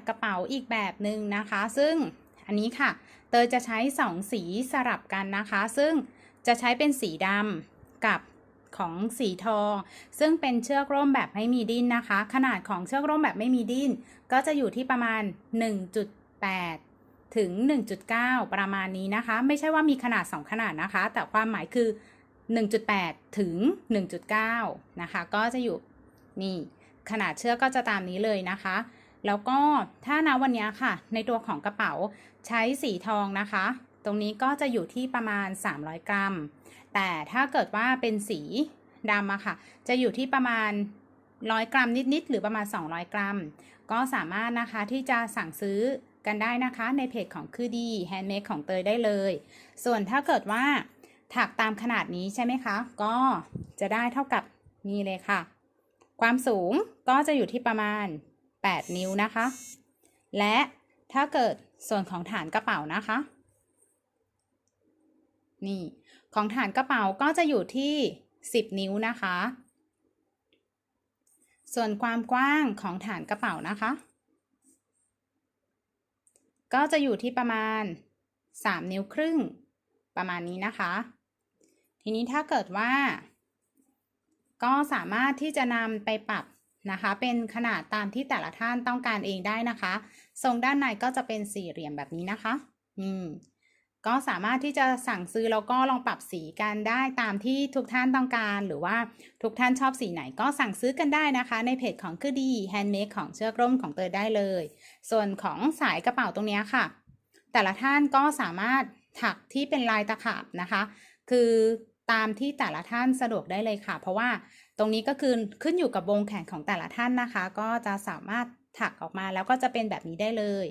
แบบกระเป๋าอีกแบบหนึ่งนะคะ ซึ่งอันนี้ค่ะ เตยจะใช้สองสีสลับกันนะคะ ซึ่งจะใช้เป็นสีดำกับของสีทองซึ่งเป็นเชือกร่มแบบไม่มีดิ้นนะคะ ขนาดของเชือกร่มแบบไม่มีดิ้น ก็จะอยู่ที่ประมาณ 1.8 ถึง 1.9 ประมาณนี้นะคะ ไม่ใช่ว่ามีขนาด 2 ขนาดนะคะ แต่ความหมายคือ 1.8 ถึง 1.9 นะคะ ก็จะอยู่นี่ขนาดเชือกก็จะตามนี้เลยนะคะ แล้วก็ถ้านะวันนี้ค่ะ ในตัวของกระเป๋าใช้สีทองนะคะ ตรงนี้ก็จะอยู่ที่ประมาณ 300 กรัม แต่ถ้าเกิดว่าเป็นสีดำอะค่ะ จะอยู่ที่ประมาณ 100 กรัมนิดๆหรือประมาณ 200 กรัม ก็สามารถนะคะที่จะสั่งซื้อกันได้นะคะในเพจของคือดีแฮนด์เมดของเตยได้เลย ส่วนถ้าเกิดว่าถักตามขนาดนี้ใช่ไหมคะ ก็จะได้เท่ากับนี่เลยค่ะ ความสูงก็จะอยู่ที่ประมาณ 8 นิ้วนะคะ และถ้าเกิดส่วนของฐานกระเป๋านะคะ นี่ของฐานกระเป๋าก็จะอยู่ที่ 10 นิ้วนะคะ ส่วนความกว้างของฐานกระเป๋านะคะ ก็จะอยู่ที่ประมาณ 3 นิ้วครึ่ง ประมาณนี้นะคะ ทีนี้ถ้าเกิดว่า ก็สามารถที่จะนำไปปรับ นะคะ เป็นขนาดตามที่แต่ละท่านต้องการเองได้นะคะ ทรงด้านในก็จะเป็นสี่เหลี่ยมแบบนี้นะคะอืมก็สามารถที่จะสั่งซื้อแล้วก็ลองปรับสีกันได้ตามที่ทุกท่านต้องการ หรือว่าทุกท่านชอบสีไหนก็สั่งซื้อกันได้นะคะ ในเพจของคือดีแฮนด์เมดของเชือกร่มของเตยได้เลย ส่วนของสายกระเป๋าตรงนี้ค่ะ แต่ละท่านก็สามารถถักที่เป็นลายตะขาบนะคะ คือตามที่แต่ละท่านสะดวกได้เลยค่ะ เพราะว่า ตรงนี้ก็คือขึ้นอยู่กับวงแขนของแต่ละท่านนะคะ ก็จะสามารถถักออกมาแล้วก็จะเป็นแบบนี้ได้เลย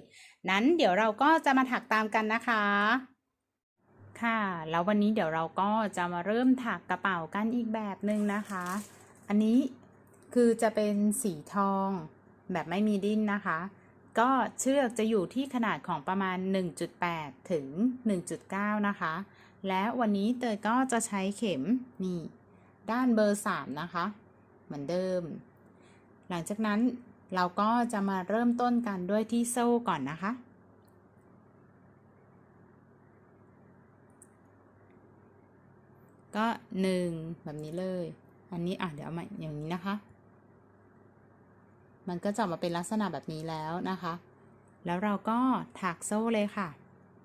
นั้นเดี๋ยวเราก็จะมาถักตามกันนะคะ ค่ะ แล้ววันนี้เดี๋ยวเราก็จะมาเริ่มถักกระเป๋ากันอีกแบบหนึ่งนะคะ อันนี้คือจะเป็นสีทองแบบไม่มีดิ้นนะคะ ก็เชือกจะอยู่ที่ขนาดของประมาณ 1.8 ถึง 1.9 นะคะ และวันนี้เตยก็จะใช้เข็มนี่ ด้านเบอร์ 3 นะคะ เหมือนเดิม หลังจากนั้นเราก็จะมาเริ่มต้นกันด้วยที่โซ่ก่อนนะคะ ก็หนึ่งแบบนี้เลย อันนี้อะเดี๋ยวเอามาอย่างนี้นะคะ มันก็จะมาเป็นลักษณะแบบนี้แล้วนะคะ แล้วเราก็ถักโซ่เลยค่ะ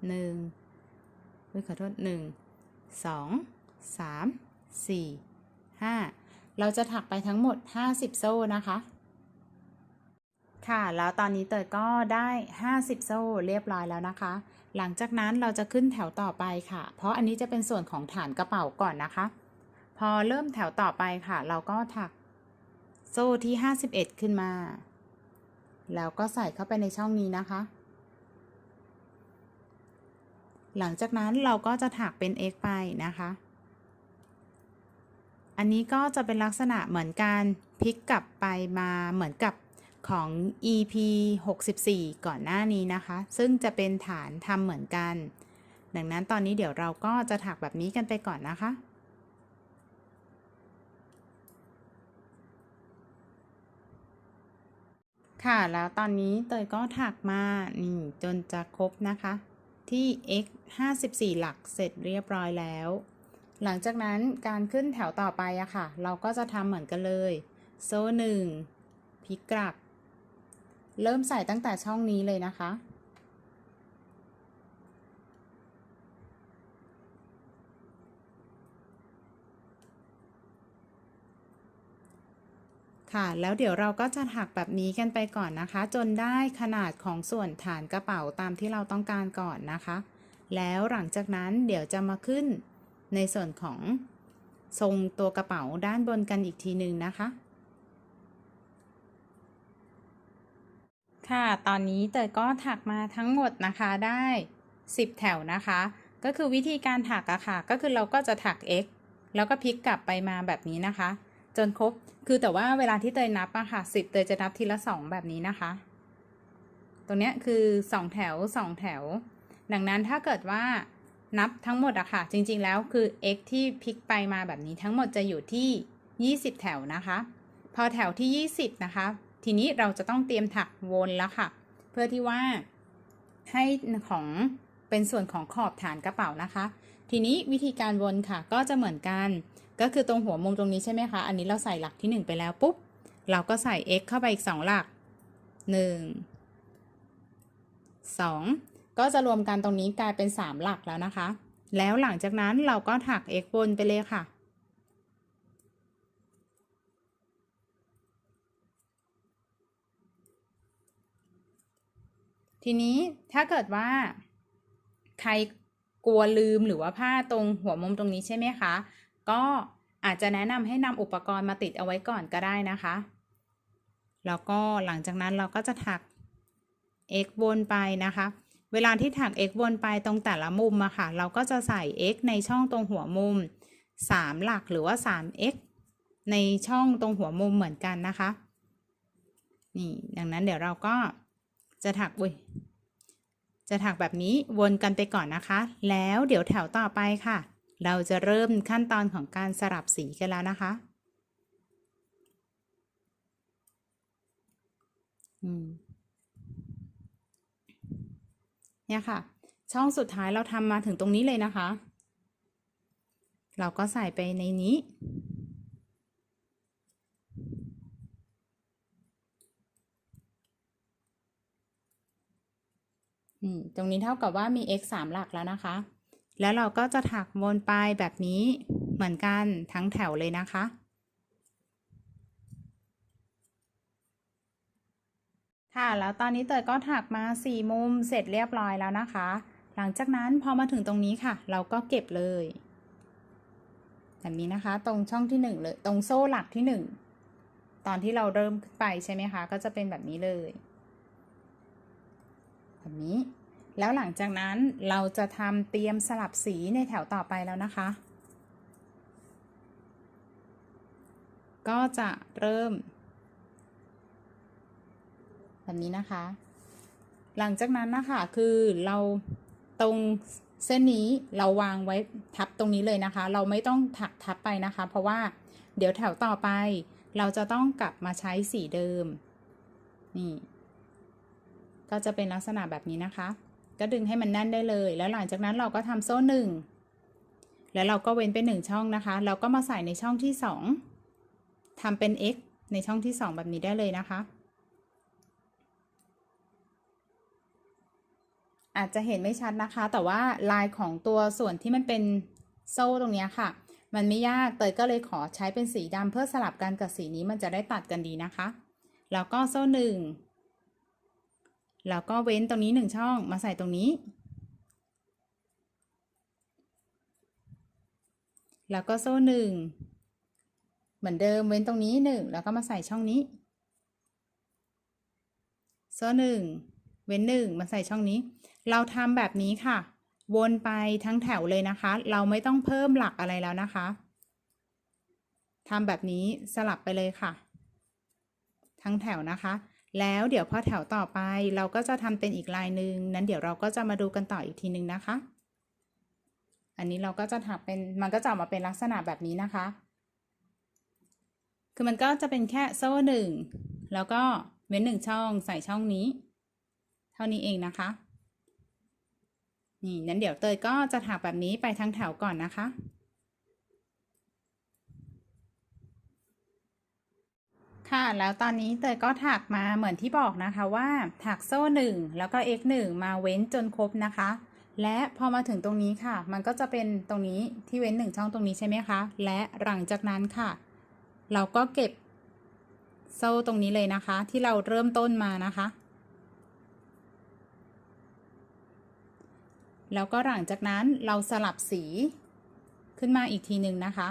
หนึ่งอุ้ยขอโทษหนึ่งส องสามสี่ห้าเราจะถักไปทั้งหมด 50 โซ่นะคะ ค่ะ แล้วตอนนี้เตยก็ได้ 50 โซ่เรียบร้อยแล้วนะคะ หลังจากนั้นเราจะขึ้นแถวต่อไปค่ะ เพราะอันนี้จะเป็นส่วนของฐานกระเป๋าก่อนนะคะ พอเริ่มแถวต่อไปค่ะ เราก็ถักโซ่ที่ 51 ขึ้นมา แล้วก็ใส่เข้าไปในช่องนี้นะคะ หลังจากนั้นเราก็จะถักเป็น x ไปนะคะ อันนี้ก็จะเป็นลักษณะเหมือนการพลิกกลับไปมาเหมือนกับของ EP 64 ก่อนหน้านี้นะคะ ซึ่งจะเป็นฐานทำเหมือนกัน ดังนั้นตอนนี้เดี๋ยวเราก็จะถักแบบนี้กันไปก่อนนะคะค่ะ แล้วตอนนี้เตยก็ถักมานี่จนจะครบนะคะ ที่ x 54 หลักเสร็จเรียบร้อยแล้ว หลังจากนั้นการขึ้นแถวต่อไปอะค่ะ เราก็จะทำเหมือนกันเลย โซ่หนึ่งพลิกกลับ เริ่มใส่ตั้งแต่ช่องนี้เลยนะคะ ค่ะ แล้วเดี๋ยวเราก็จะถักแบบนี้กันไปก่อนนะคะ จนได้ขนาดของส่วนฐานกระเป๋าตามที่เราต้องการก่อนนะคะ แล้วหลังจากนั้นเดี๋ยวจะมาขึ้น ในส่วนของทรงตัวกระเป๋าด้านบนกันอีกทีหนึ่งนะคะ ค่ะ ตอนนี้เตยก็ถักมาทั้งหมดนะคะได้ 10 แถวนะคะ ก็คือวิธีการถักอะค่ะ ก็คือเราก็จะถัก x แล้วก็พลิกกลับไปมาแบบนี้นะคะ จนครบ คือแต่ว่าเวลาที่เตยนับอะค่ะ 10 เตยจะนับทีละ 2 แบบนี้นะคะ ตรงเนี้ยคือ 2 แถว 2 แถว ดังนั้นถ้าเกิดว่า นับทั้งหมดอะค่ะ จริง ๆ แล้วคือ x ที่พลิกไปมาแบบนี้ทั้งหมดจะอยู่ที่ 20 แถวนะคะ พอแถวที่ 20 นะคะ ทีนี้เราจะต้องเตรียมถักวนแล้วค่ะ เพื่อที่ว่าให้ของเป็นส่วนของขอบฐานกระเป๋านะคะ ทีนี้วิธีการวนค่ะ ก็จะเหมือนกัน ก็คือตรงหัวมุมตรงนี้ใช่ไหมคะ อันนี้เราใส่หลักที่ 1 ไปแล้วปุ๊บ เราก็ใส่ x เข้าไปอีก 2 หลัก 1 2 ก็จะรวมกันตรงนี้กลายเป็น 3 หลักแล้วนะคะ แล้วหลังจากนั้นเราก็ถัก x วนไปเลยค่ะ ทีนี้ถ้าเกิดว่า ใครกลัวลืมหรือว่าผ้าตรงหัวมุมตรงนี้ใช่ไหมคะ ก็อาจจะแนะนำให้นำอุปกรณ์มาติดเอาไว้ก่อนก็ได้นะคะ แล้วก็หลังจากนั้นเราก็จะถัก x วนไปนะคะ เวลาที่ถัก x วนไปตรงแต่ละมุมอะค่ะ เราก็จะใส่ x ในช่องตรงหัวมุม 3 หลักหรือว่า 3x ในช่องตรงหัวมุมเหมือนกันนะคะ นี่ดังนั้นเดี๋ยวเราก็จะถักอุ้ยจะถักแบบนี้วนกันไปก่อนนะคะ แล้วเดี๋ยวแถวต่อไปค่ะ เราจะเริ่มขั้นตอนของการสลับสีกันแล้วนะคะ อืม เนี่ยค่ะ ช่องสุดท้ายเราทำมาถึงตรงนี้เลยนะคะ เราก็ใส่ไปในนี้ ตรงนี้เท่ากับว่ามี x 3 หลักแล้วนะคะ แล้วเราก็จะถักวนไปแบบนี้เหมือนกันทั้งแถวเลยนะคะ ค่ะ แล้วตอนนี้เตยก็ถักมา 4 มุมเสร็จเรียบร้อยแล้วนะคะ หลังจากนั้นพอมาถึงตรงนี้ค่ะ เราก็เก็บเลยแบบนี้นะคะ ตรงช่องที่ 1 เลย ตรงโซ่หลักที่ 1 ตอนที่เราเริ่มขึ้นไปใช่ไหมคะ ก็จะเป็นแบบนี้เลย แบบนี้ แล้วหลังจากนั้นเราจะทำเตรียมสลับสีในแถวต่อไปแล้วนะคะ ก็จะเริ่ม แบบนี้นะคะ หลังจากนั้นนะคะคือเราตรงเส้นนี้เราวางไว้ทับตรงนี้เลยนะคะ เราไม่ต้องถักทับไปนะคะ เพราะว่าเดี๋ยวแถวต่อไป เราจะต้องกลับมาใช้สีเดิม นี่ ก็จะเป็นลักษณะแบบนี้นะคะ ก็ดึงให้มันแน่นได้เลย แล้วหลังจากนั้นเราก็ทำโซ่หนึ่งแล้วเราก็เว้นไปหนึ่งช่องนะคะ เราก็มาใส่ในช่องที่สองทำเป็น x ในช่องที่สองแบบนี้ได้เลยนะคะ อาจจะเห็นไม่ชัดนะคะ แต่ว่าลายของตัวส่วนที่มันเป็นโซ่ตรงนี้ค่ะ มันไม่ยากเตยก็เลยขอใช้เป็นสีดำเพื่อสลับกันกับสีนี้มันจะได้ตัดกันดีนะคะ แล้วก็โซ่หนึ่งแล้วก็เว้นตรงนี้หนึ่งช่องมาใส่ตรงนี้ แล้วก็โซ่หนึ่งเหมือนเดิมเว้นตรงนี้หนึ่งแล้วก็มาใส่ช่องนี้ โซ่หนึ่งเว้นหนึ่งมาใส่ช่องนี้ เราทำแบบนี้ค่ะ วนไปทั้งแถวเลยนะคะ เราไม่ต้องเพิ่มหลักอะไรแล้วนะคะทำแบบนี้สลับไปเลยค่ะ ทั้งแถวนะคะ แล้วเดี๋ยวพอแถวต่อไปเราก็จะทำเป็นอีกลายหนึ่งนั้นเดี๋ยวเราก็จะมาดูกันต่ออีกทีหนึ่งนะคะ อันนี้เราก็จะถักเป็นมันก็จะออกมาเป็นลักษณะแบบนี้นะคะ คือมันก็จะเป็นแค่โซ่หนึ่งแล้วก็เว้นหนึ่งช่องใส่ช่องนี้ เท่านี้เองนะคะ นี่นั้นเดี๋ยวเตยก็จะถักแบบนี้ไปทั้งแถวก่อนนะคะ ค่ะแล้วตอนนี้เตยก็ถักมาเหมือนที่บอกนะคะว่าถักโซ่หนึ่งแล้วก็ x หนึ่งมาเว้นจนครบนะคะ และพอมาถึงตรงนี้ค่ะ มันก็จะเป็นตรงนี้ที่เว้นหนึ่งช่องตรงนี้ใช่ไหมคะ และหลังจากนั้นค่ะ เราก็เก็บโซ่ตรงนี้เลยนะคะ ที่เราเริ่มต้นมานะคะ แล้วก็หลังจากนั้นเราสลับสีขึ้นมาอีกทีหนึ่งนะคะ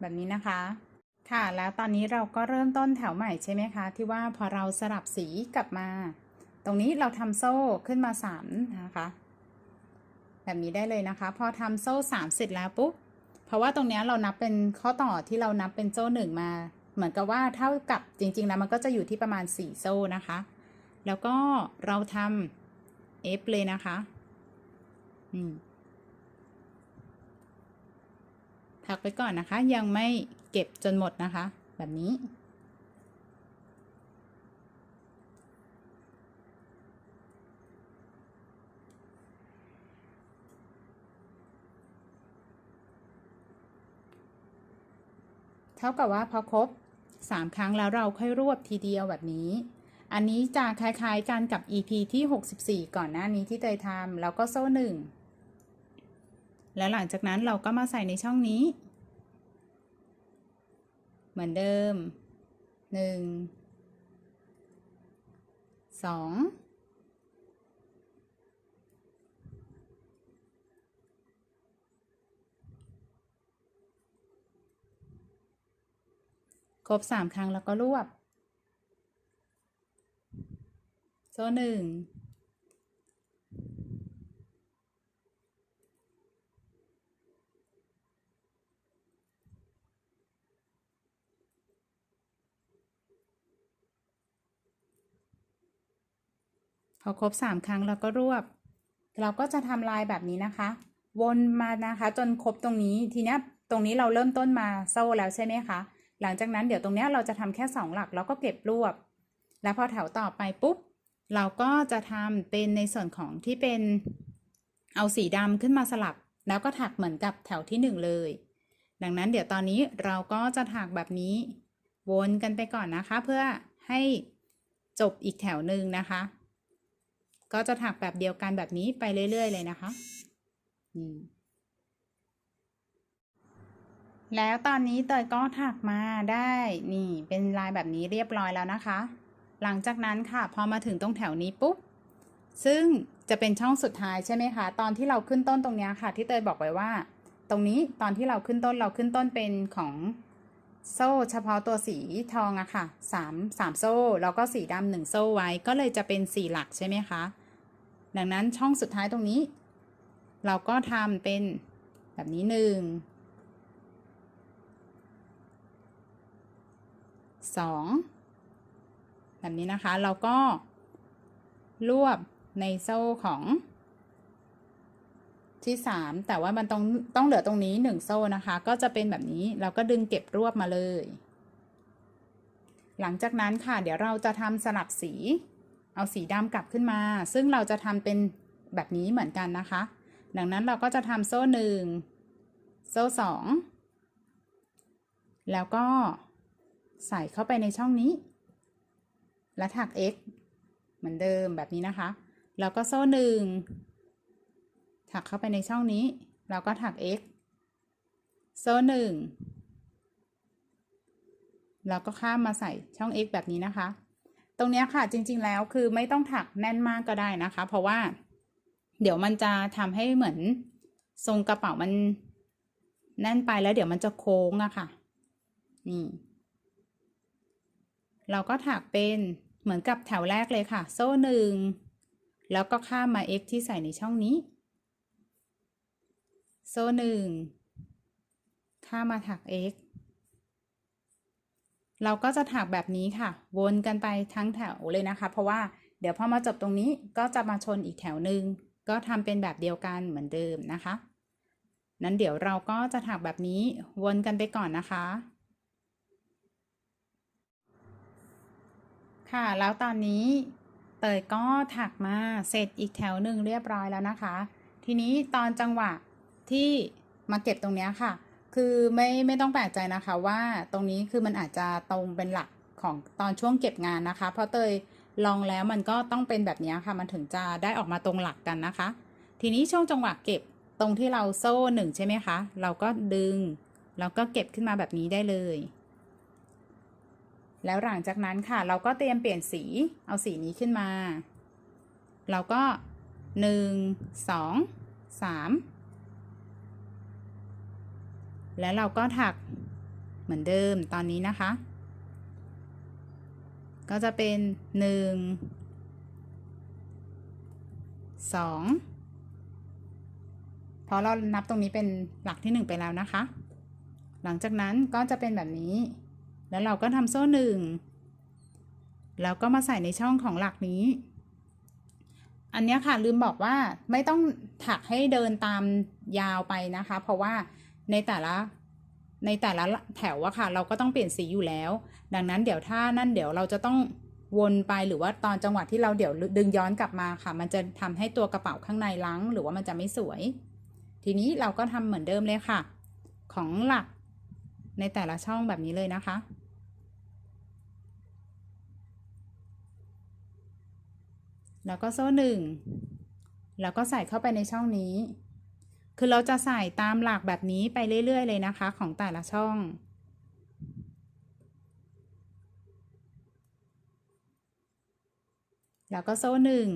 แบบนี้นะคะ ค่ะแล้วตอนนี้เราก็เริ่มต้นแถวใหม่ใช่ไหมคะ ที่ว่าพอเราสลับสีกลับมา ตรงนี้เราทำโซ่ขึ้นมาสามนะคะ แบบนี้ได้เลยนะคะ พอทำโซ่สามเสร็จแล้วปุ๊บเพราะว่าตรงนี้เรานับเป็นข้อต่อที่เรานับเป็นโซ่หนึ่งมา เหมือนกับว่าเท่ากับจริงๆแล้วมันก็จะอยู่ที่ประมาณสี่โซ่นะคะ แล้วก็เราทำ F เลยนะคะอืมถักไปก่อนนะคะ ยังไม่เก็บจนหมดนะคะ แบบนี้ เท่ากับว่าพอครบ 3 ครั้งแล้วเราค่อยรวบทีเดียวแบบนี้ อันนี้จะคล้ายๆกันกับ EP ที่ 64 ก่อนหน้านี้ที่เตยทำแล้วก็โซ่หนึ่งแล้วหลังจากนั้นเราก็มาใส่ในช่องนี้ เหมือนเดิม 1 2ครบสามครั้งแล้วก็รวบ โซ่หนึ่งพอครบสามครั้งเราก็รวบ เราก็จะทำลายแบบนี้นะคะ วนมานะคะ จนครบตรงนี้ทีนี้ตรงนี้เราเริ่มต้นมาโซ่แล้วใช่ไหมคะ หลังจากนั้นเดี๋ยวตรงนี้เราจะทำแค่สองหลักแล้วก็เก็บรวบ แล้วพอแถวต่อไปปุ๊บ เราก็จะทำเป็นในส่วนของที่เป็นเอาสีดำขึ้นมาสลับ แล้วก็ถักเหมือนกับแถวที่หนึ่งเลย ดังนั้นเดี๋ยวตอนนี้เราก็จะถักแบบนี้วนกันไปก่อนนะคะ เพื่อให้จบอีกแถวหนึ่งนะคะ ก็จะถักแบบเดียวกันแบบนี้ไปเรื่อย ๆ เลยนะคะนี่แล้วตอนนี้เตยก็ถักมาได้ นี่เป็นลายแบบนี้เรียบร้อยแล้วนะคะ หลังจากนั้นค่ะ พอมาถึงตรงแถวนี้ปุ๊บ ซึ่งจะเป็นช่องสุดท้ายใช่ไหมคะ ตอนที่เราขึ้นต้นตรงนี้ค่ะ ที่เตยบอกไว้ว่า ตรงนี้ตอนที่เราขึ้นต้นเราขึ้นต้นเป็นของโซ่เฉพาะตัวสีทองอะค่ะสามสามโซ่ แล้วก็สีดำหนึ่งโซ่ไว้ ก็เลยจะเป็นสี่หลักใช่ไหมคะ ดังนั้นช่องสุดท้ายตรงนี้ เราก็ทำเป็นแบบนี้หนึ่งสอง แบบนี้นะคะ เราก็รวบในโซ่ของที่สามแต่ว่ามันต้องต้องเหลือตรงนี้หนึ่งโซ่นะคะ ก็จะเป็นแบบนี้เราก็ดึงเก็บรวบมาเลย หลังจากนั้นค่ะ เดี๋ยวเราจะทำสลับสี เอาสีดำกลับขึ้นมา ซึ่งเราจะทำเป็นแบบนี้เหมือนกันนะคะ ดังนั้นเราก็จะทำโซ่หนึ่งโซ่สองแล้วก็ใส่เข้าไปในช่องนี้ และถัก x เหมือนเดิมแบบนี้นะคะ แล้วก็โซ่หนึ่งถักเข้าไปในช่องนี้ แล้วก็ถัก x โซ่หนึ่งแล้วก็ข้ามมาใส่ช่อง x แบบนี้นะคะ ตรงนี้ค่ะจริง ๆ แล้วคือไม่ต้องถักแน่นมากก็ได้นะคะ เพราะว่า เดี๋ยวมันจะทำให้เหมือนทรงกระเป๋ามันแน่นไปแล้วเดี๋ยวมันจะโค้งอะค่ะ นี่ เราก็ถักเป็น เหมือนกับแถวแรกเลยค่ะ โซ่หนึ่งแล้วก็ข้ามมา x ที่ใส่ในช่องนี้ โซ่หนึ่งข้ามมาถัก x เราก็จะถักแบบนี้ค่ะ วนกันไปทั้งแถวเลยนะคะ เพราะว่าเดี๋ยวพอมาจบตรงนี้ก็จะมาชนอีกแถวหนึ่งก็ทำเป็นแบบเดียวกันเหมือนเดิมนะคะ นั้นเดี๋ยวเราก็จะถักแบบนี้วนกันไปก่อนนะคะ ค่ะ แล้วตอนนี้เตยก็ถักมาเสร็จอีกแถวหนึ่งเรียบร้อยแล้วนะคะ ทีนี้ตอนจังหวะที่มาเก็บตรงนี้ค่ะ คือไม่ไม่ต้องแปลกใจนะคะว่าตรงนี้คือมันอาจจะตรงเป็นหลักของตอนช่วงเก็บงานนะคะ เพราะเตยลองแล้วมันก็ต้องเป็นแบบนี้ค่ะ มันถึงจะได้ออกมาตรงหลักกันนะคะ ทีนี้ช่วงจังหวะเก็บตรงที่เราโซ่หนึ่งใช่ไหมคะ เราก็ดึงแล้วก็เก็บขึ้นมาแบบนี้ได้เลย แล้วหลังจากนั้นค่ะ เราก็เตรียมเปลี่ยนสีเอาสีนี้ขึ้นมา เราก็หนึ่งสองสามแล้วเราก็ถักเหมือนเดิมตอนนี้นะคะ ก็จะเป็นหนึ่งสองพอเรานับตรงนี้เป็นหลักที่หนึ่งไปแล้วนะคะ หลังจากนั้นก็จะเป็นแบบนี้ แล้วเราก็ทำโซ่หนึ่งแล้วก็มาใส่ในช่องของหลักนี้ อันนี้ค่ะลืมบอกว่าไม่ต้องถักให้เดินตามยาวไปนะคะ เพราะว่าในแต่ละในแต่ละแถวอะค่ะ เราก็ต้องเปลี่ยนสีอยู่แล้ว ดังนั้นเดี๋ยวถ้านั่นเดี๋ยวเราจะต้องวนไปหรือว่าตอนจังหวะที่เราเดี๋ยวดึงย้อนกลับมาค่ะ มันจะทำให้ตัวกระเป๋าข้างในลังหรือว่ามันจะไม่สวย ทีนี้เราก็ทำเหมือนเดิมเลยค่ะ ของหลักในแต่ละช่องแบบนี้เลยนะคะ แล้วก็โซ่หนึ่งแล้วก็ใส่เข้าไปในช่องนี้ คือเราจะใส่ตามหลักแบบนี้ไปเรื่อย ๆ เลยนะคะของแต่ละช่อง แล้วก็โซ่หนึ่ง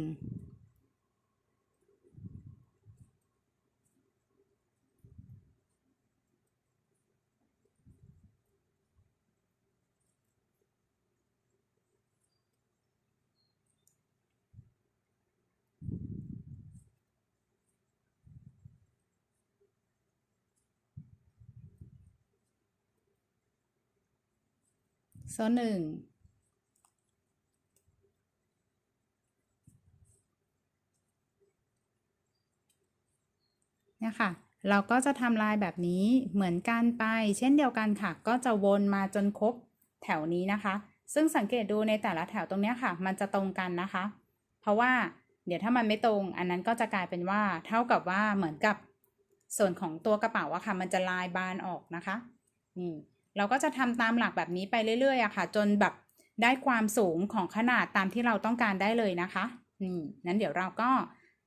โซ่หนึ่งเนี่ยค่ะ เราก็จะทำลายแบบนี้เหมือนกันไป เช่นเดียวกันค่ะ ก็จะวนมาจนครบแถวนี้นะคะ ซึ่งสังเกตดูในแต่ละแถวตรงนี้ค่ะ มันจะตรงกันนะคะ เพราะว่าเดี๋ยวถ้ามันไม่ตรง อันนั้นก็จะกลายเป็นว่า เท่ากับว่าเหมือนกับส่วนของตัวกระเป๋าอะค่ะ มันจะลายบานออกนะคะ นี่ เราก็จะทำตามหลักแบบนี้ไปเรื่อยๆอะค่ะ จนแบบได้ความสูงของขนาดตามที่เราต้องการได้เลยนะคะนี่นั้นเดี๋ยวเราก็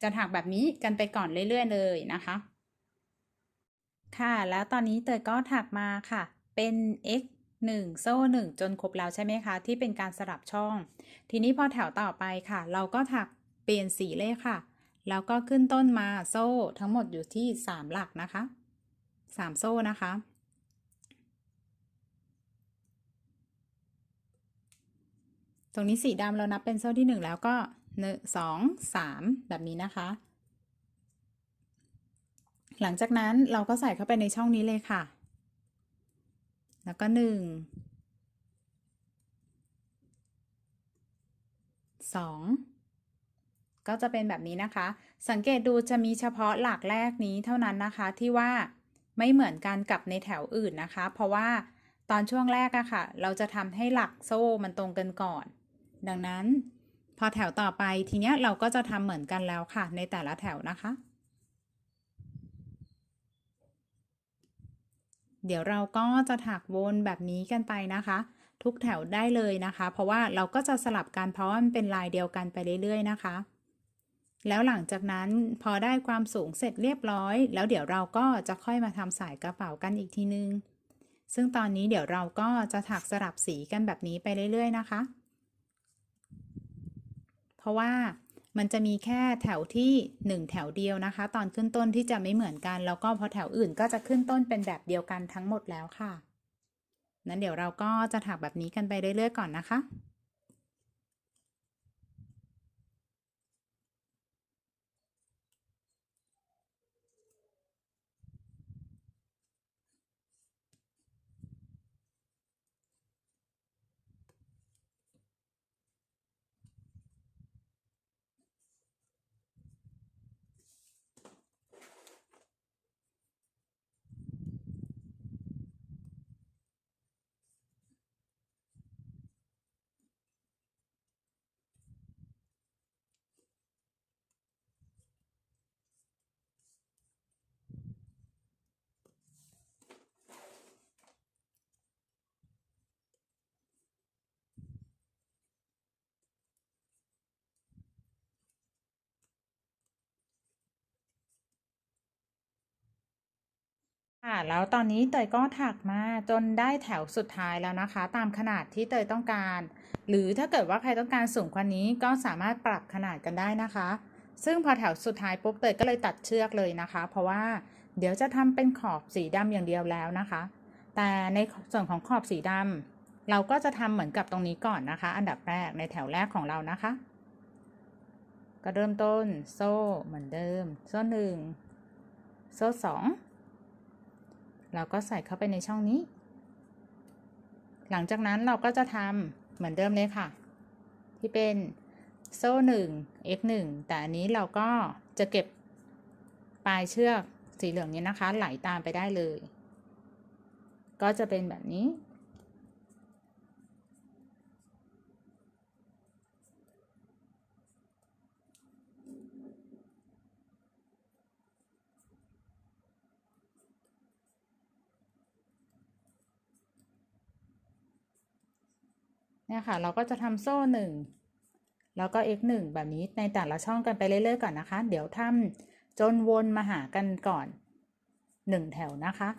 จะถักแบบนี้กันไปก่อนเรื่อยๆเลยนะคะ ค่ะ แล้วตอนนี้เตยก็ถักมาค่ะ เป็น x 1 โซ่ 1 จนครบแล้วใช่ไหมคะ ที่เป็นการสลับช่อง ทีนี้พอแถวต่อไปค่ะ เราก็ถักเปลี่ยนสีเลยค่ะ แล้วก็ขึ้นต้นมาโซ่ทั้งหมดอยู่ที่ 3 หลักนะคะ 3 โซ่นะคะ ตรงนี้สีดำเรานับเป็นโซ่ที่ 1 แล้วก็หนึ่งสองสามแบบนี้นะคะ หลังจากนั้นเราก็ใส่เข้าไปในช่องนี้เลยค่ะ แล้วก็หนึ่งสองก็จะเป็นแบบนี้นะคะ สังเกตดูจะมีเฉพาะหลักแรกนี้เท่านั้นนะคะที่ว่าไม่เหมือนกันกับในแถวอื่นนะคะ เพราะว่าตอนช่วงแรกอะค่ะ เราจะทำให้หลักโซ่มันตรงกันก่อน ดังนั้นพอแถวต่อไปทีเนี้ยเราก็จะทำเหมือนกันแล้วค่ะ ในแต่ละแถวนะคะ เดี๋ยวเราก็จะถักวนแบบนี้กันไปนะคะ ทุกแถวได้เลยนะคะ เพราะว่าเราก็จะสลับกันเพราะว่ามันเป็นลายเดียวกันไปเรื่อยๆ นะคะ แล้วหลังจากนั้นพอได้ความสูงเสร็จเรียบร้อย แล้วเดี๋ยวเราก็จะค่อยมาทำสายกระเป๋ากันอีกทีนึง ซึ่งตอนนี้เดี๋ยวเราก็จะถักสลับสีกันแบบนี้ไปเรื่อยๆ นะคะ ราะว่ามันจะมีแค่แถวที่ 1 แถวเดียวนะคะ ตอนขึ้นต้นที่จะไม่เหมือนกัน แล้วก็พอแถวอื่นก็จะขึ้นต้นเป็นแบบเดียวกันทั้งหมดแล้วค่ะ นั้นเดี๋ยวเราก็จะถักแบบนี้กันไปเรื่อยๆก่อนนะคะ ค่ะ แล้วตอนนี้เตยก็ถักมาจนได้แถวสุดท้ายแล้วนะคะ ตามขนาดที่เตยต้องการ หรือถ้าเกิดว่าใครต้องการสูงกว่านี้ก็สามารถปรับขนาดกันได้นะคะ ซึ่งพอแถวสุดท้ายปุ๊บเตยก็เลยตัดเชือกเลยนะคะ เพราะว่าเดี๋ยวจะทำเป็นขอบสีดำอย่างเดียวแล้วนะคะ แต่ในส่วนของขอบสีดำเราก็จะทำเหมือนกับตรงนี้ก่อนนะคะ อันดับแรกในแถวแรกของเรานะคะ ก็เริ่มต้นโซ่เหมือนเดิม โซ่หนึ่งโซ่สอง เราก็ใส่เข้าไปในช่องนี้ หลังจากนั้นเราก็จะทำเหมือนเดิมเลยค่ะ ที่เป็นโซ่หนึ่ง x หนึ่งแต่อันนี้เราก็จะเก็บปลายเชือกสีเหลืองนี้นะคะ ไหลตามไปได้เลย ก็จะเป็นแบบนี้ เนี่ยค่ะ เราก็จะทำโซ่หนึ่งแล้วก็ x หนึ่งแบบนี้ในแต่ละช่องกันไปเรื่อยๆก่อนนะคะ เดี๋ยวทำจนวนมาหากันก่อนหนึ่งแถวนะคะ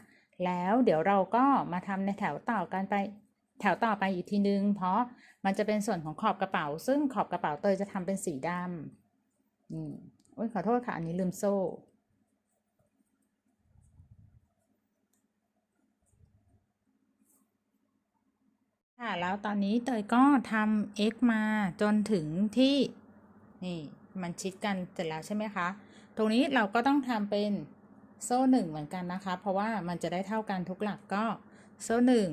แล้วเดี๋ยวเราก็มาทำในแถวต่อกันไปแถวต่อไปอีกทีนึง เพราะมันจะเป็นส่วนของขอบกระเป๋า ซึ่งขอบกระเป๋าเตยจะทำเป็นสีดำอืมโอ้ยขอโทษค่ะ อันนี้ลืมโซ่ แล้วตอนนี้เตยก็ทำ x มาจนถึงที่ นี่มันชิดกันเสร็จแล้วใช่ไหมคะ ตรงนี้เราก็ต้องทำเป็นโซ่หนึ่งเหมือนกันนะคะ เพราะว่ามันจะได้เท่ากันทุกหลักก็โซ่หนึ่ง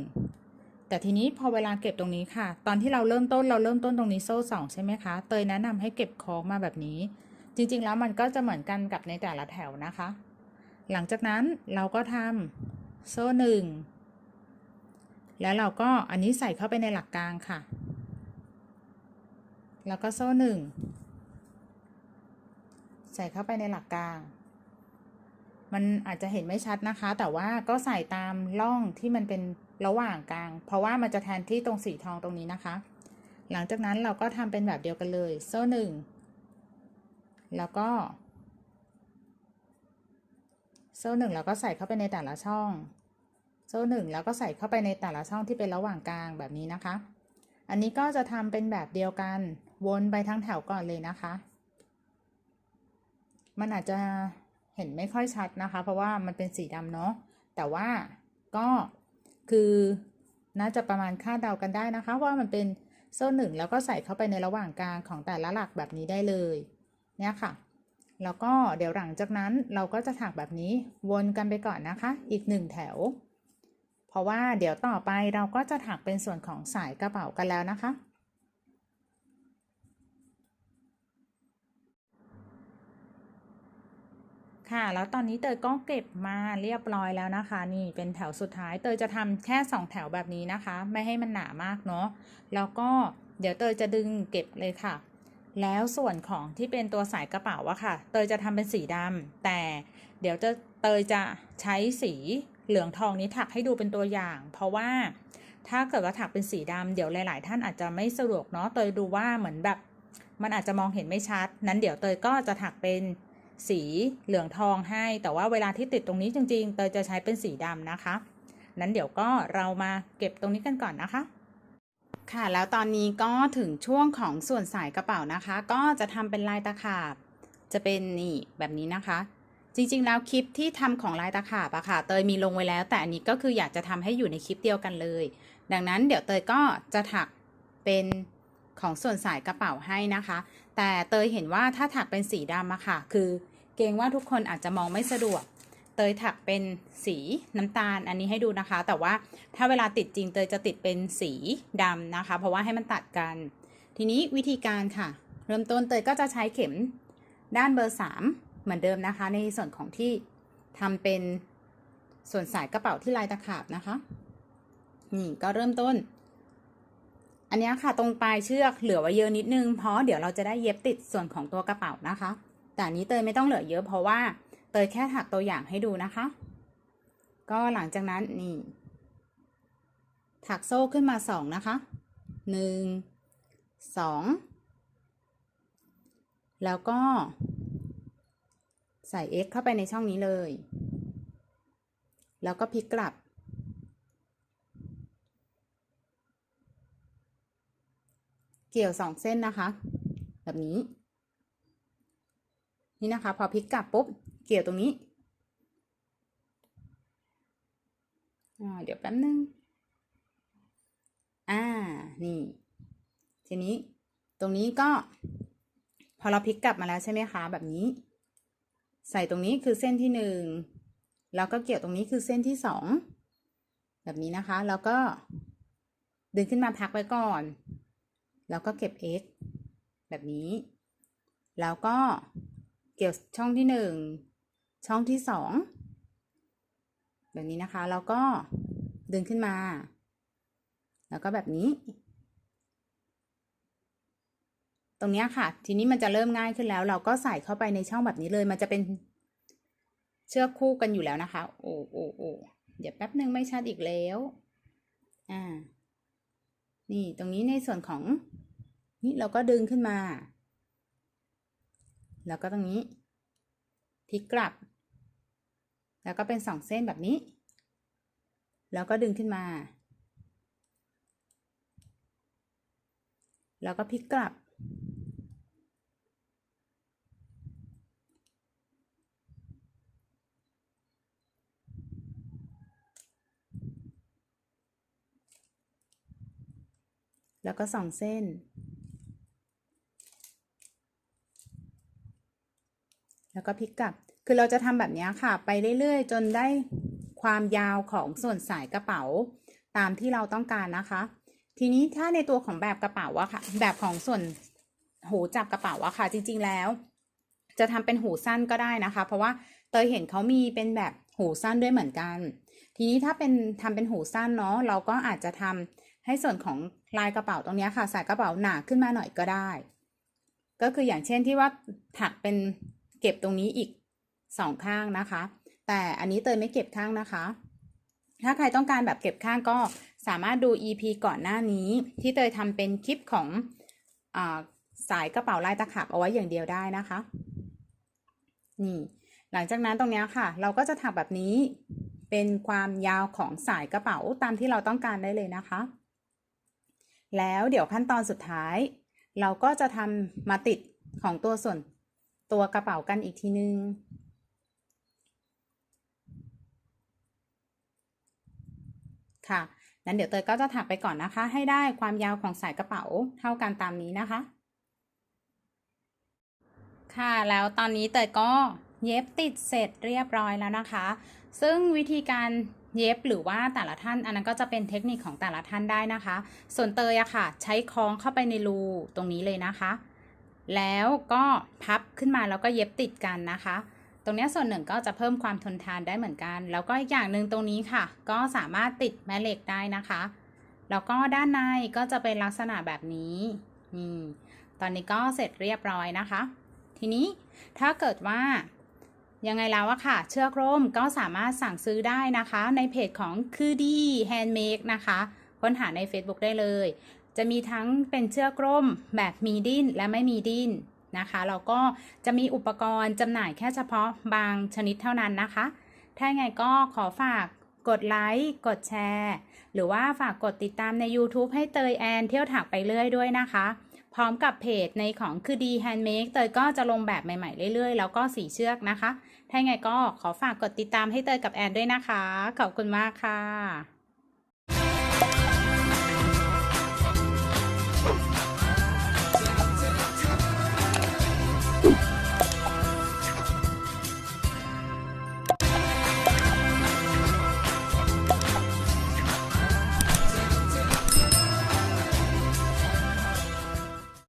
แต่ทีนี้พอเวลาเก็บตรงนี้ค่ะ ตอนที่เราเริ่มต้นเราเริ่มต้นตรงนี้โซ่สองใช่ไหมคะ เตยแนะนำให้เก็บโค้งมาแบบนี้ จริง ๆ แล้วมันก็จะเหมือนกันกับในแต่ละแถวนะคะ หลังจากนั้นเราก็ทำโซ่หนึ่ง แล้วเราก็อันนี้ใส่เข้าไปในหลักกลางค่ะ แล้วก็โซ่หนึ่งใส่เข้าไปในหลักกลาง มันอาจจะเห็นไม่ชัดนะคะ แต่ว่าก็ใส่ตามร่องที่มันเป็นระหว่างกลาง เพราะว่ามันจะแทนที่ตรงสีทองตรงนี้นะคะ หลังจากนั้นเราก็ทำเป็นแบบเดียวกันเลย โซ่หนึ่งแล้วก็ โซ่หนึ่งแล้วก็ใส่เข้าไปในแต่ละช่อง โซ่หนึ่งแล้วก็ใส่เข้าไปในแต่ละช่องที่เป็นระหว่างกลางแบบนี้นะคะ อันนี้ก็จะทำเป็นแบบเดียวกันวนไปทั้งแถวก่อนเลยนะคะ มันอาจจะเห็นไม่ค่อยชัดนะคะ เพราะว่ามันเป็นสีดำเนาะแต่ว่าก็คือน่าจะประมาณคาดเดากันได้นะคะ ว่ามันเป็นโซ่หนึ่งแล้วก็ใส่เข้าไปในระหว่างกลางของแต่ละหลักแบบนี้ได้เลยเนี่ยค่ะ แล้วก็เดี๋ยวหลังจากนั้นเราก็จะถักแบบนี้วนกันไปก่อนนะคะ อีกหนึ่งแถว ราะว่าเดี๋ยวต่อไปเราก็จะถักเป็นส่วนของสายกระเป๋ากันแล้วนะคะ ค่ะ แล้วตอนนี้เตยก็เก็บมาเรียบร้อยแล้วนะคะ นี่เป็นแถวสุดท้ายเตยจะทำแค่ 2 แถวแบบนี้นะคะ ไม่ให้มันหนามากเนาะ แล้วก็เดี๋ยวเตยจะดึงเก็บเลยค่ะ แล้วส่วนของที่เป็นตัวสายกระเป๋าอะค่ะ เตยจะทำเป็นสีดำแต่เดี๋ยวจะเตยจะใช้สี เหลืองทองนี้ถักให้ดูเป็นตัวอย่าง เพราะว่าถ้าเกิดว่าถักเป็นสีดำเดี๋ยวหลาย ๆ ท่านอาจจะไม่สะดวกเนาะเตยดูว่าเหมือนแบบมันอาจจะมองเห็นไม่ชัด นั้นเดี๋ยวเตยก็จะถักเป็นสีเหลืองทองให้ แต่ว่าเวลาที่ติดตรงนี้จริง ๆ เตยจะใช้เป็นสีดำนะคะ นั้นเดี๋ยวก็เรามาเก็บตรงนี้กันก่อนนะคะ ค่ะ แล้วตอนนี้ก็ถึงช่วงของส่วนสายกระเป๋านะคะ ก็จะทำเป็นลายตะขาบ จะเป็นนี่แบบนี้นะคะ จริงๆ แล้วคลิปที่ทำของลายตะขาบอะค่ะ เตยมีลงไว้แล้ว แต่อันนี้ก็คืออยากจะทำให้อยู่ในคลิปเดียวกันเลย ดังนั้นเดี๋ยวเตยก็จะถักเป็นของส่วนสายกระเป๋าให้นะคะ แต่เตยเห็นว่าถ้าถักเป็นสีดำอะค่ะ คือเกรงว่าทุกคนอาจจะมองไม่สะดวก เตยถักเป็นสีน้ำตาลอันนี้ให้ดูนะคะ แต่ว่าถ้าเวลาติดจริงเตยจะติดเป็นสีดำนะคะ เพราะว่าให้มันตัดกัน ทีนี้วิธีการค่ะ เริ่มต้นเตยก็จะใช้เข็มด้านเบอร์ 3 เหมือนเดิมนะคะ ในส่วนของที่ทำเป็นส่วนสายกระเป๋าที่ลายตะขาบนะคะ นี่ก็เริ่มต้น อันนี้ค่ะตรงปลายเชือกเหลือไว้เยอะนิดนึงเพราะเดี๋ยวเราจะได้เย็บติดส่วนของตัวกระเป๋านะคะ แต่นนี้เตยไม่ต้องเหลือเยอะเพราะว่าเตยแค่ถักตัวอย่างให้ดูนะคะ ก็หลังจากนั้นนี่ถักโซ่ขึ้นมาสองนะคะหนึ่งสองแล้วก็ ใส่ x เข้าไปในช่องนี้เลย แล้วก็พลิกกลับ เกี่ยวสองเส้นนะคะ แบบนี้ นี่นะคะ พอพลิกกลับปุ๊บ เกี่ยวตรงนี้ เดี๋ยวแป๊บนึง อ่า นี่ ทีนี้ ตรงนี้ก็ พอเราพลิกกลับมาแล้วใช่ไหมคะ แบบนี้ ใส่ตรงนี้คือเส้นที่หนึ่งแล้วก็เกี่ยวตรงนี้คือเส้นที่สองแบบนี้นะคะ แล้วก็ดึงขึ้นมาพักไว้ก่อน แล้วก็เก็บ x แบบนี้ แล้วก็เกี่ยวช่องที่หนึ่งช่องที่สองแบบนี้นะคะ แล้วก็ดึงขึ้นมา แล้วก็แบบนี้ ต รงนี้ค่ะ ทีนี้มันจะเริ่มง่ายขึ้นแล้ว เราก็ใส่เข้าไปในช่องแบบนี้เลย มันจะเป็นเชือกคู่กันอยู่แล้วนะคะ โอ้โอ้โอ้เดี๋ยวแป๊บหนึ่งไม่ชัดอีกแล้ว อ่า นี่ตรงนี้ในส่วนของ นี่เราก็ดึงขึ้นมา แล้วก็ตรงนี้พลิกกลับ แล้วก็เป็นสองเส้นแบบนี้ แล้วก็ดึงขึ้นมา แล้วก็พลิกกลับ แล้วก็สองเส้น แล้วก็พลิกกลับ คือเราจะทำแบบนี้ค่ะ ไปเรื่อยๆ จนได้ความยาวของส่วนสายกระเป๋าตามที่เราต้องการนะคะ ทีนี้ถ้าในตัวของแบบกระเป๋าอะค่ะ แบบของส่วนหูจับกระเป๋าอะค่ะ จริง ๆ แล้ว จะทำเป็นหูสั้นก็ได้นะคะ เพราะว่าเตยเห็นเขามีเป็นแบบหูสั้นด้วยเหมือนกัน ทีนี้ถ้าเป็นทำเป็นหูสั้นเนาะเราก็อาจจะทำให้ส่วนของ ลายกระเป๋าตรงนี้ค่ะสายกระเป๋าหนาขึ้นมาหน่อยก็ได้ ก็คืออย่างเช่นที่ว่าถักเป็นเก็บตรงนี้อีกสองข้างนะคะ แต่อันนี้เตยไม่เก็บข้างนะคะ ถ้าใครต้องการแบบเก็บข้างก็สามารถดู EP ก่อนหน้านี้ ที่เตยทำเป็นคลิปของอสายกระเป๋าลายตะขาบเอาไว้อย่างเดียวได้นะคะ นี่ หลังจากนั้นตรงนี้ค่ะ เราก็จะถักแบบนี้เป็นความยาวของสายกระเป๋าตามที่เราต้องการได้เลยนะคะ แล้วเดี๋ยวขั้นตอนสุดท้าย เราก็จะทำมาติดของตัวส่วนตัวกระเป๋ากันอีกทีนึง ค่ะนั้นเดี๋ยวเตยก็จะถักไปก่อนนะคะ ให้ได้ความยาวของสายกระเป๋าเท่ากันตามนี้นะคะ ค่ะแล้วตอนนี้เตยก็เย็บติดเสร็จเรียบร้อยแล้วนะคะ ซึ่งวิธีการ เย็บหรือว่าแต่ละท่านอันนั้นก็จะเป็นเทคนิคของแต่ละท่านได้นะคะ ส่วนเตยอะค่ะ ใช้คล้องเข้าไปในรูตรงนี้เลยนะคะ แล้วก็พับขึ้นมาแล้วก็เย็บติดกันนะคะ ตรงนี้ส่วนหนึ่งก็จะเพิ่มความทนทานได้เหมือนกัน แล้วก็อีกอย่างหนึ่งตรงนี้ค่ะ ก็สามารถติดแม่เหล็กได้นะคะ แล้วก็ด้านในก็จะเป็นลักษณะแบบนี้นี่ตอนนี้ก็เสร็จเรียบร้อยนะคะ ทีนี้ถ้าเกิดว่า ยังไงแล้วอะค่ะ เชือกร่มก็สามารถสั่งซื้อได้นะคะ ในเพจของคือดีแฮนด์เมดนะคะ ค้นหาใน Facebook ได้เลย จะมีทั้งเป็นเชือกร่มแบบมีดิ้นและไม่มีดิ้นนะคะแล้วก็จะมีอุปกรณ์จำหน่ายแค่เฉพาะบางชนิดเท่านั้นนะคะ ถ้าไงก็ขอฝากกดไลค์ กดแชร์ หรือว่าฝากกดติดตามใน YouTube ให้เตยแอนเที่ยวถักไปเรื่อยด้วยนะคะ พร้อมกับเพจในของคือดีแฮนด์เมดเตยก็จะลงแบบใหม่ๆเรื่อยๆ แล้วก็สีเชือกนะคะ ถ้าไงก็ขอฝากกดติดตามให้เตยกับแอนด้วยนะคะ ขอบคุณมากค่ะ